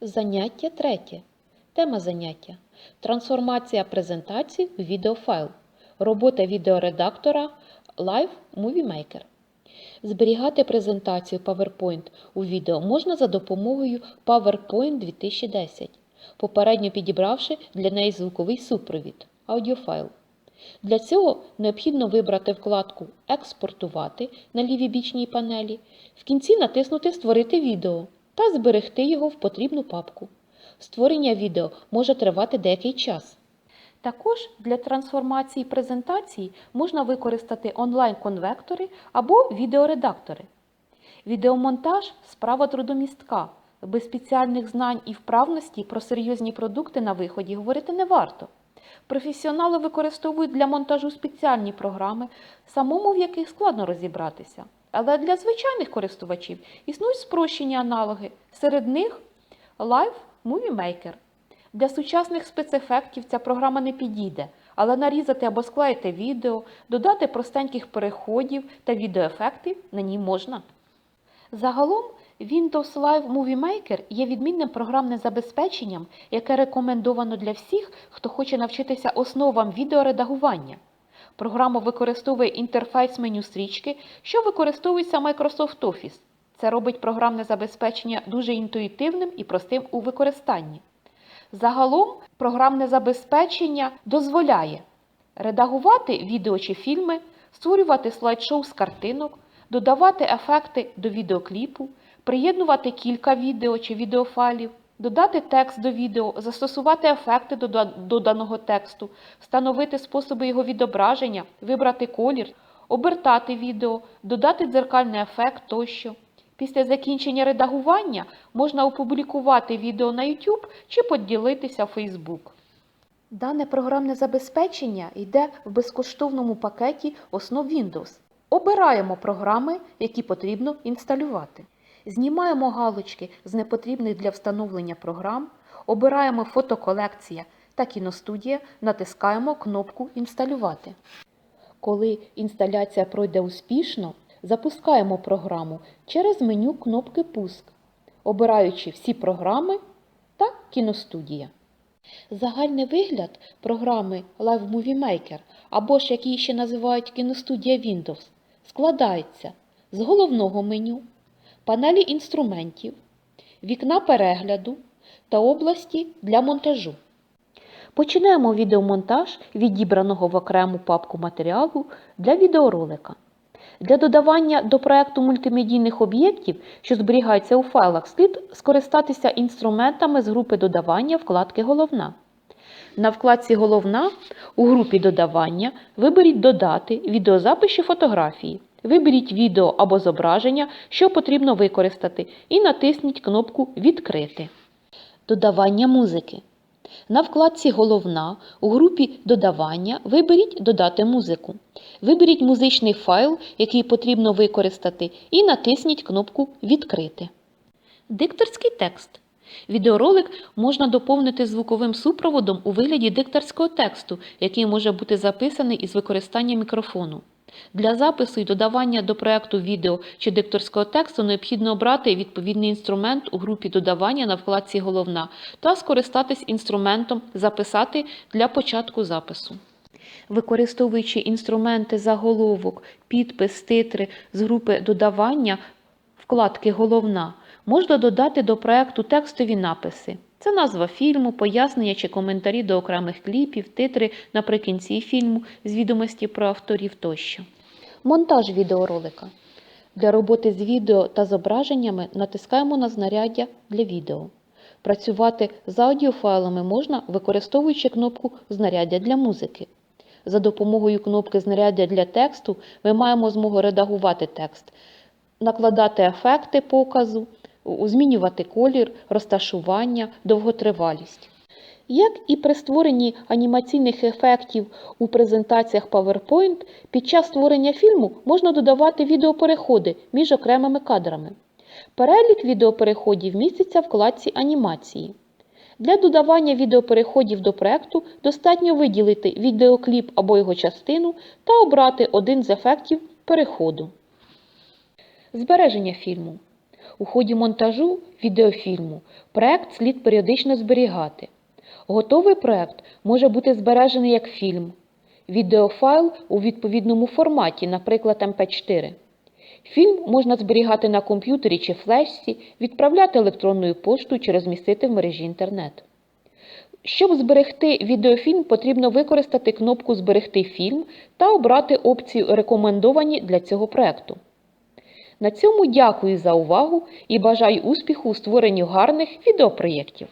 Заняття третє. Тема заняття. Трансформація презентації у відеофайл. Робота відеоредактора Live Movie Maker. Зберігати презентацію PowerPoint у відео можна за допомогою PowerPoint 2010, попередньо підібравши для неї звуковий супровід аудіофайл. Для цього необхідно вибрати вкладку Експортувати на лівій бічній панелі, в кінці натиснути Створити відео та зберегти його в потрібну папку. Створення відео може тривати деякий час. Також для трансформації презентації можна використати онлайн-конвектори або відеоредактори. Відеомонтаж справа трудомістка. Без спеціальних знань і вправності про серйозні продукти на виході говорити не варто. Професіонали використовують для монтажу спеціальні програми, самому в яких складно розібратися. Але для звичайних користувачів існують спрощені аналоги. Серед них Live Movie Maker. Для сучасних спецефектів ця програма не підійде, але нарізати або склеїти відео, додати простеньких переходів та відеоефектів на ній можна. Загалом Windows Live Movie Maker є відмінним програмним забезпеченням, яке рекомендовано для всіх, хто хоче навчитися основам відеоредагування. Програма використовує інтерфейс меню стрічки, що використовується Microsoft Office. Це робить програмне забезпечення дуже інтуїтивним і простим у використанні. Загалом програмне забезпечення дозволяє редагувати відео чи фільми, створювати слайд-шоу з картинок, додавати ефекти до відеокліпу, приєднувати кілька відео чи відеофайлів, додати текст до відео, застосувати ефекти до доданого тексту, встановити способи його відображення, вибрати колір, обертати відео, додати дзеркальний ефект тощо. Після закінчення редагування можна опублікувати відео на YouTube чи поділитися в Facebook. Дане програмне забезпечення йде в безкоштовному пакеті основ Windows. Обираємо програми, які потрібно інсталювати. Знімаємо галочки з непотрібних для встановлення програм, обираємо фотоколекція та кіностудія, натискаємо кнопку Інсталювати. Коли інсталяція пройде успішно, запускаємо програму через меню кнопки Пуск, обираючи всі програми та кіностудія. Загальний вигляд програми Live Movie Maker, або ж як її ще називають кіностудія Windows, складається з головного меню, панелі інструментів, вікна перегляду та області для монтажу. Починаємо відеомонтаж відібраного в окрему папку матеріалу для відеоролика. Для додавання до проекту мультимедійних об'єктів, що зберігаються у файлах, слід скористатися інструментами з групи додавання вкладки Головна. На вкладці Головна у групі додавання виберіть Додати відеозапис чи фотографії. Виберіть відео або зображення, що потрібно використати, і натисніть кнопку Відкрити. Додавання музики. На вкладці Головна у групі Додавання виберіть Додати музику. Виберіть музичний файл, який потрібно використати, і натисніть кнопку Відкрити. Дикторський текст. Відеоролик можна доповнити звуковим супроводом у вигляді дикторського тексту, який може бути записаний із використанням мікрофону. Для запису і додавання до проекту відео чи дикторського тексту необхідно обрати відповідний інструмент у групі додавання на вкладці Головна та скористатись інструментом Записати для початку запису. Використовуючи інструменти заголовок, підпис, титри з групи додавання вкладки Головна, можна додати до проекту текстові написи. Це назва фільму, пояснення чи коментарі до окремих кліпів, титри наприкінці фільму з відомості про авторів тощо. Монтаж відеоролика. Для роботи з відео та зображеннями натискаємо на знаряддя для відео. Працювати з аудіофайлами можна, використовуючи кнопку Знаряддя для музики. За допомогою кнопки Знаряддя для тексту ми маємо змогу редагувати текст, накладати ефекти показу, змінювати колір, розташування, довготривалість. Як і при створенні анімаційних ефектів у презентаціях PowerPoint, під час створення фільму можна додавати відеопереходи між окремими кадрами. Перелік відеопереходів міститься в вкладці Анімації. Для додавання відеопереходів до проекту достатньо виділити відеокліп або його частину та обрати один з ефектів переходу. Збереження фільму. У ході монтажу відеофільму проект слід періодично зберігати. Готовий проект може бути збережений як фільм, відеофайл у відповідному форматі, наприклад MP4. Фільм можна зберігати на комп'ютері чи флешці, відправляти електронною поштою чи розмістити в мережі інтернет. Щоб зберегти відеофільм, потрібно використати кнопку Зберегти фільм та обрати опцію Рекомендовані для цього проекту. На цьому дякую за увагу і бажаю успіху у створенні гарних відеопроєктів.